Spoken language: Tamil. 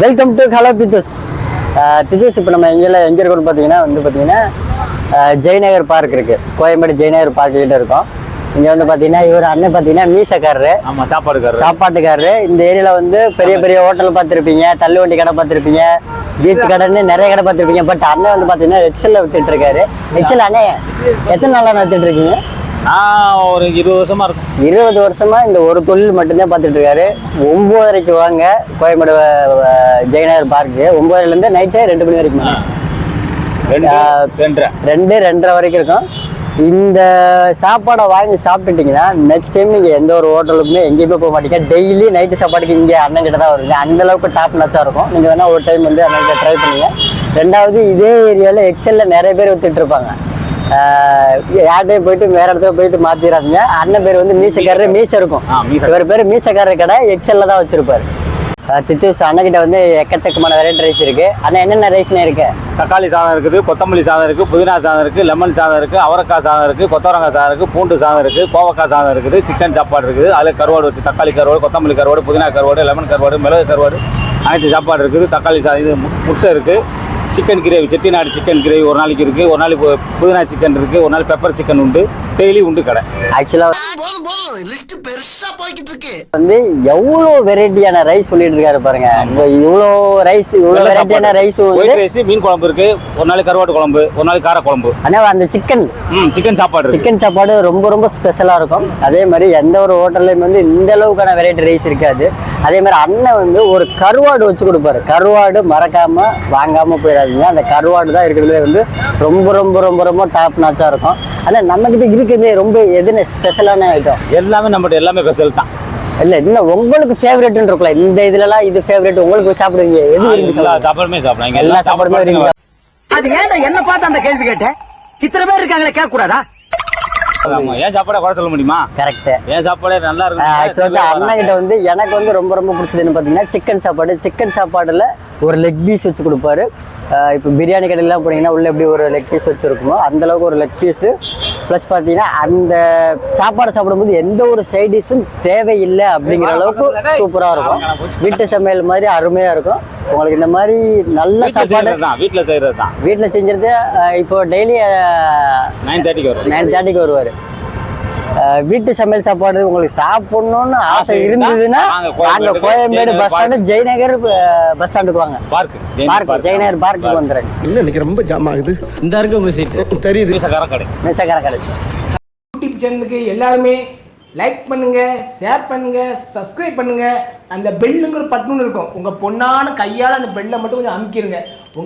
வெல்கம் டு ஹலோ தித்தூஸ் தித்தூஸ் இப்போ நம்ம எங்கெல்லாம் எங்கே இருக்கோம்னு பார்த்தீங்கன்னா வந்து பார்த்தீங்கன்னா ஜெயநகர் பார்க் இருக்குது கோயம்பேடு ஜெயநகர் பார்க் கிட்ட இருக்கோம். இங்கே வந்து பார்த்தீங்கன்னா இவர் அண்ணன் பார்த்தீங்கன்னா மீசக்காரரு. ஆமா சாப்பாடுக்காரர். சாப்பாட்டுக்காரரு. இந்த ஏரியால வந்து பெரிய பெரிய ஹோட்டல் பார்த்துருப்பீங்க தள்ளுவண்டி கடை பார்த்துருப்பீங்க பீச் கடைன்னு நிறைய கடை பார்த்துருப்பீங்க. பட் அண்ணன் வந்து பார்த்தீங்கன்னா எக்ஸல்ல வித்துட்டு இருக்காரு. எக்ஸல் அண்ணே எத்தனை நாளாக வித்துட்டு இருக்கீங்க? நான் ஒரு இருபது வருஷமா இருக்கும் இருபது வருஷமா இந்த ஒரு தொழில் மட்டும்தான் பார்த்துட்டு இருக்காரு. ஒன்பதரைக்கு வாங்க கோயம்பேடு ஜெயநகர் பார்க்கு ஒன்பதுலேருந்து நைட்டு ரெண்டு மணி வரைக்கும் ரெண்டு ரெண்டரை. ரெண்டு ரெண்டரை வரைக்கும் இருக்கும். இந்த சாப்பாடை வாங்கி சாப்பிட்டுட்டீங்கன்னா நெக்ஸ்ட் டைம் நீங்கள் எந்த ஒரு ஹோட்டலுக்குமே எங்கேயுமே போக மாட்டீங்க. டெய்லி நைட்டு சாப்பாடுக்கு இங்கே அண்ணன் கிட்ட தான் வருவீங்க. அந்த அளவுக்கு டாப் நச்சாக இருக்கும். நீங்கள் வேணால் ஒரு டைம் வந்து அண்ணன் கிட்ட ட்ரை பண்ணுங்க. ரெண்டாவது இதே ஏரியாவில் எக்ஸலில் நிறைய பேர் வித்துட்டு இருப்பாங்க. ஆஹ் யார்கிட்டயும் போயிட்டு வேற இடத்துல போயிட்டு மாத்திராதீங்க. அண்ணன் பேர் வந்து மீசக்காரரு மீச இருக்கும். இவர் பேர் மீசக்காரர் கடை எக்ஸல்ல தான் வச்சிருப்பாரு. தித்தூஸ் அண்ணன்கிட்ட வந்து எக்கச்சக்கமான வெரைட்டி ரைஸ் இருக்கு. அண்ணா என்னென்ன ரைஸ்னு இருக்கு? தக்காளி சாதம் இருக்குது கொத்தமல்லி சாதம் இருக்குது புதினா சாதம் இருக்குது லெமன் சாதம் இருக்குது அவரைக்காய் சாதம் இருக்குது கொத்தவரங்காய் சாதம் இருக்குது பூண்டு சாதம் இருக்குது கோவக்காய் சாதம் இருக்குது சிக்கன் சாப்பாடு இருக்குது. அதில் கருவாடு வச்சு தக்காளி கருவாடு கொத்தமல்லி கருவாடு புதினா கருவாடு லெமன் கருவாடு மிளகு கருவாடு அனைத்து சாப்பாடு இருக்குது. தக்காளி சாதம் இது முட்டை இருக்குது chicken gravy Chettinad chicken gravy ஒரு நாளைக்கு இருக்குது ஒரு நாளைக்கு புதினா சிக்கன் இருக்குது ஒரு நாள் பெப்பர் சிக்கன் உண்டு. டெய்லி உண்டு கடை. ஆக்சுவலா போதும் போதும் லிஸ்ட் பெருசா போய்கிட்டு இருக்கு. வந்து எவ்வளோ வெரைட்டியான ரைஸ் சொல்லிட்டு இருக்காரு பாருங்க. இவ்வளோ ரைஸ் இவ்வளோ வெரைட்டியான ரைஸ் ரைஸ் மீன் குழம்பு இருக்குது ஒரு நாளைக்கு கருவாட்டு குழம்பு ஒரு நாளைக்கு கார குழம்பு. அண்ணா அந்த சிக்கன் ம் சிக்கன் சாப்பாடு சிக்கன் சாப்பாடு ரொம்ப ரொம்ப ஸ்பெஷலாக இருக்கும். அதே மாதிரி எந்த ஒரு ஹோட்டல்லையும் வந்து இந்த அளவுக்கான வெரைட்டி ரைஸ் இருக்காது. அதே மாதிரி அண்ணன் வந்து ஒரு கருவாடு வச்சு கொடுப்பாரு. கருவாடு மறக்காம வாங்காம போயிடாதீங்க அந்த கருவாடு தான் இருக்கிறதுலே வந்து ரொம்ப ரொம்ப ரொம்ப ரொம்ப டாப் நாச்சாக இருக்கும். ஆனால் நம்மக்கிட்ட இருக்கிறதே ரொம்ப எதுன்னு ஸ்பெஷலான ஐட்டம் எல்லாமே நம்மகிட்ட எல்லாமே ஸ்பெஷல் தான். இல்லை இன்னும் உங்களுக்கு ஃபேவரட்னு இருக்குல்ல இந்த இதுலலாம் இது ஃபேவரட் உங்களுக்கு சாப்பிடுவீங்க? எது எல்லா சாப்பிடுவீங்க? சாப்பாடுமே சாப்பிடலாம். இங்க எல்லா சாப்பாடுமே அது ஏன்டா என்ன பார்த்து அந்த கேள்வி கேட்டேன் இத்தனை பேர் இருக்காங்களே கேட்க கூடாதா ஆமா, ஏன் சாப்பாடை குறை சொல்ல முடியுமா? கரெக்ட் ஏன் சாப்பாடே நல்லா இருக்கும் அண்ணன் கிட்ட வந்து எனக்கு வந்து ரொம்ப ரொம்ப பிடிச்சதுன்னு பார்த்தீங்கன்னா சிக்கன் சாப்பாடு. சிக்கன் சாப்பாடுல ஒரு லெக் பீஸ் வச்சு கொடுப்பாரு. இப்போ பிரியாணி கடையிலாம் போனீங்கன்னா உள்ள எப்படி ஒரு லெக் பீஸ் வச்சுருக்குமோ அந்த அளவுக்கு ஒரு லெக் பீஸு ப்ளஸ் பார்த்தீங்கன்னா அந்த சாப்பாடு சாப்பிடும்போது எந்த ஒரு சைட் டிஷ்ஷும் தேவையில்லை அப்படிங்கிற அளவுக்கு சூப்பராக இருக்கும். வீட்டு சமையல் மாதிரி அருமையாக இருக்கும். உங்களுக்கு இந்த மாதிரி நல்ல சாப்பாடு தான் வீட்டுல செய்யறது தான் வீட்டில் செஞ்சுறது இப்போ டெய்லி நைன் தேர்ட்டிக்கு வரும் நைன் தேர்ட்டிக்கு வருவார். வீட்டு சமையல் சாப்பாடு உங்களுக்கு சாப்பிடணும்னு ஆசை இருந்ததுன்னா நாங்க Koyambedu bus stand Jayanagar bus ஸ்டாண்டுக்கு வாங்க. பார்க் பார்க் ஜெயநகர் பார்க்குக்கு வந்துடுறேன். என்ன இன்னைக்கு ரொம்ப ஜாம் ஆகுது? இந்த இருக்கு உங்க சீட் தெரியுது. கடை. மிசக்கரை யூடியூப் சேனலுக்கு எல்லாருமே லைக் பண்ணுங்க ஷேர் பண்ணுங்க சப்ஸ்கிரைப் பண்ணுங்க. அந்த பெல்லுங்கிற பட்டன் இருக்கும். உங்க பொண்ணான கையால அந்த பெல்லை மட்டும் கொஞ்சம் அமுக்கிருங்க. உங்க